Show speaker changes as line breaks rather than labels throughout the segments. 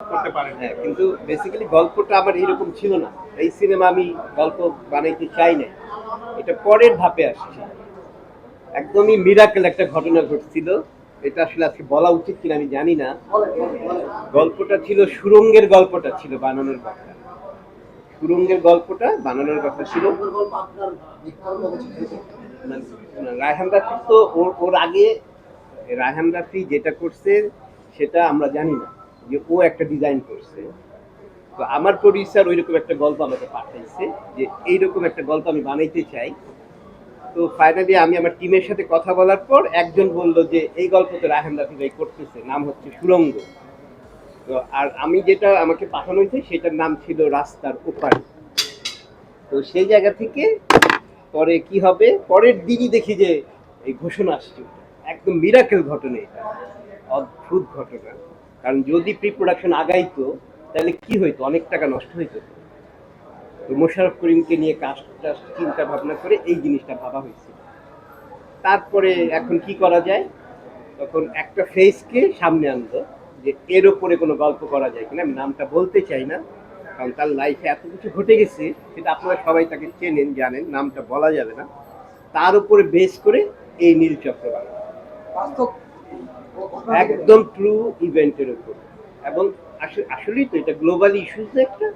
করতে পারেন।
হ্যাঁ কিন্তু বেসিক্যালি গল্পটা আমার এরকম ছিল না। এই সিনেমা আমি গল্প বানাইতে চাই না এটা পরের ধাপে আসছে। একদমই মিরাকেল একটা ঘটনা ঘটছিল। এটা আসলে আজকে বলা উচিত কিনা আমি জানি না। গল্পটা ছিল সুরঙ্গের গল্পটা ছিল বানানোর কথা। সুরঙ্গের গল্পটা বানানোর কথা ছিল। মানে, রায়হান রাফি তো ওর ওর আগে রায়হান রাফি যেটা করছে সেটা আমরা জানি না। যে ও একটা ডিজাইন করছে। তো আমার প্রডিউসার ওইরকম একটা গল্প আমাকে পাঠাইছে যে এইরকম একটা গল্প আমি বানাইতে চাই। তো ফাইনালি আমি আমার টিমের সাথে কথা বলার পর একজন বলল যে, এই গল্প তো রায়হান রাফি ভাই করতেছে, নাম হচ্ছে সুরঙ্গ। তো আর আমি যেটা আমাকে পাঠানো হয়েছে সেটার নাম ছিল রাস্তার ওপারে। তো সেই জায়গা থেকে পরে কি হবে? পরের দিনই দেখি যে এই ঘোষণা আসছে। একদম মিরাকেল ঘটনা এটা। অদ্ভুত ঘটনা। কারণ যদি প্রি প্রোডাকশন আগাইতো, তাহলে কি হইতো? অনেক টাকা নষ্ট হইতো। তো মোশাররফ করিমকে নিয়ে কাজটা চিন্তা ভাবনা করে এই জিনিসটা ভাবা হয়েছে। তারপরে এখন কি করা যায়? তখন একটা ফেসকে সামনে আনলো যে এর ওপরে কোনো গল্প করা যায় কিনা। আমি নামটা বলতে চাই না, কারণ তার লাইফে এত কিছু ঘটে গেছে, সেটা আপনারা সবাই তাকে চেনেন, জানেন, নামটা বলা যাবে না। তার উপরে বেস করে এই নীল চক্রবার্তী
বাস্তব
একদম ট্রু ইভেন্টের উপর। এবং আসলে আসলেই তো এটা গ্লোবাল ইস্যুস একটা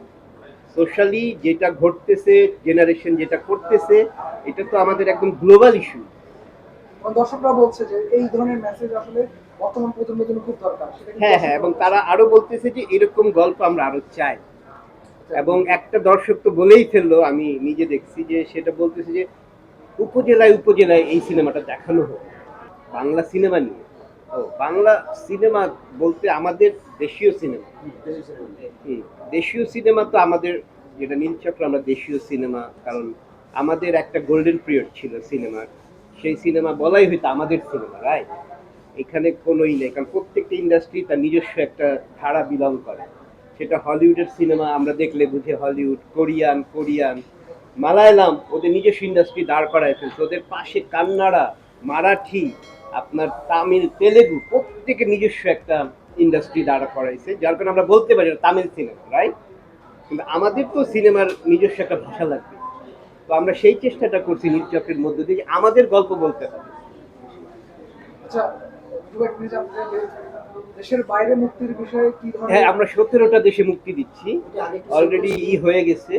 সোশ্যালি যেটা ঘটতেছে জেনারেশন যেটা করতেছে এটা তো আমাদের একদম গ্লোবাল ইস্যু
দর্শকরা বলছে যে এই ধরনের মেসেজ আসলে বর্তমান প্রজন্মের জন্য খুব দরকার।
হ্যাঁ হ্যাঁ এবং তারা আরও বলতেছে যে এরকম গল্প আমরা আরও চাই। এবং একটা দর্শক তো বলেই ফেলল আমি নিজে দেখছি যে সেটা বলতেছে যে উপজেলায় উপজেলায় এই সিনেমাটা দেখানো হোক। বাংলা সিনেমা নিয়ে। বাংলা সিনেমা বলতে আমাদের দেশীয় সিনেমা। দেশীয় সিনেমা তো আমাদের যেটা নীলচক্র আমরা দেশীয় সিনেমা, কারণ আমাদের একটা গোল্ডেন পিরিয়ড ছিল সিনেমার। সেই সিনেমা বলাই হয়তো আমাদের সিনেমা রাইট এখানে কোনোই নেই, কারণ প্রত্যেকটা ইন্ডাস্ট্রি তার নিজস্ব একটা ধারা বিলং করে। সেটা হলিউডের সিনেমা, আমরা দেখলে বুঝে হলিউড, কোরিয়ান কোরিয়ান, মালায়ালাম, ওদের নিজস্ব ইন্ডাস্ট্রি দাঁড় করায় ফেলছে। ওদের পাশে কান্নাড়া, মারাঠি আপনার তামিল তেলেগু প্রত্যেকের নিজস্ব একটা ইন্ডাস্ট্রি দাঁড়া করাইছে যার কারণে আমরা বলতে পারি তামিল সিনেমা রাইট কিন্তু আমাদের তো সিনেমার নিজস্ব একটা ভাষা লাগবে। তো আমরা সেই চেষ্টাটা করছি নির্চকের মধ্যে দিয়ে আমাদের গল্প বলতে হবে।
আচ্ছা দেশের বাইরে মুক্তির বিষয়ে কি
হ্যাঁ আমরা সতেরোটা দেশে মুক্তি দিচ্ছি। অলরেডি ই হয়ে গেছে।